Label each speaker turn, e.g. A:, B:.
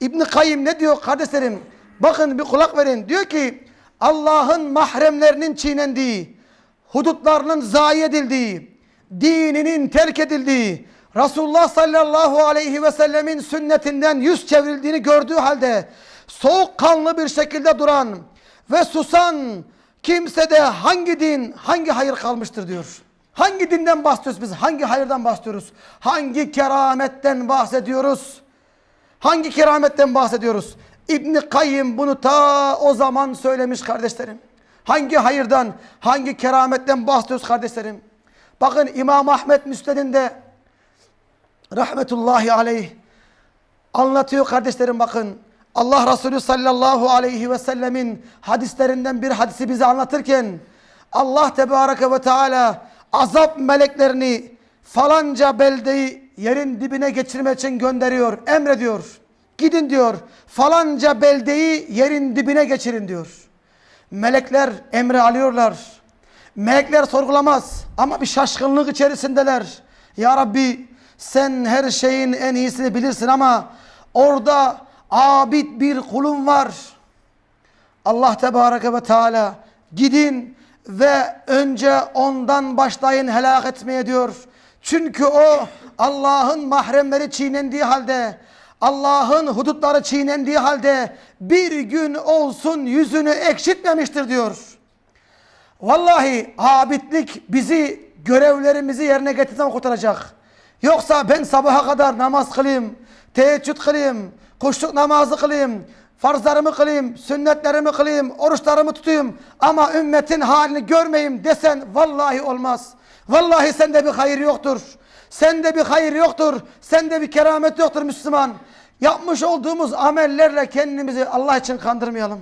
A: İbn Kayyim ne diyor kardeşlerim? Bakın bir kulak verin. Diyor ki Allah'ın mahremlerinin çiğnendiği, hudutlarının zayi edildiği, dininin terk edildiği, Resulullah sallallahu aleyhi ve sellemin sünnetinden yüz çevrildiğini gördüğü halde soğukkanlı bir şekilde duran ve susan kimsede hangi din, hangi hayır kalmıştır diyor. Hangi dinden bahsediyoruz biz? Hangi hayırdan bahsediyoruz? Hangi kerametten bahsediyoruz? Hangi kerametten bahsediyoruz? İbn Kayyim bunu ta o zaman söylemiş kardeşlerim. Hangi hayırdan, hangi kerametten bahsediyoruz kardeşlerim? Bakın İmam Ahmet Müsned'inde rahmetullahi aleyh anlatıyor kardeşlerim bakın. Allah Resulü sallallahu aleyhi ve sellemin hadislerinden bir hadisi bize anlatırken Allah tebareke ve teala azap meleklerini falanca beldeyi yerin dibine geçirmek için gönderiyor, emrediyor. Gidin diyor falanca beldeyi yerin dibine geçirin diyor. Melekler emri alıyorlar. Melekler sorgulamaz ama bir şaşkınlık içerisindeler. Ya Rabbi sen her şeyin en iyisini bilirsin ama orada abid bir kulun var. Allah Tebareke ve Teala gidin ve önce ondan başlayın helak etmeye diyor. Çünkü o Allah'ın mahremleri çiğnendiği halde Allah'ın hudutları çiğnendiği halde bir gün olsun yüzünü ekşitmemiştir diyor. Vallahi abidlik bizi görevlerimizi yerine getirsen kurtaracak. Yoksa ben sabaha kadar namaz kılayım, teheccüd kılayım, kuşluk namazı kılayım, farzlarımı kılayım, sünnetlerimi kılayım, oruçlarımı tutayım ama ümmetin halini görmeyeyim desen vallahi olmaz. Vallahi sende bir hayır yoktur. Sende bir hayır yoktur. Sende bir keramet yoktur Müslüman. Yapmış olduğumuz amellerle kendimizi Allah için kandırmayalım.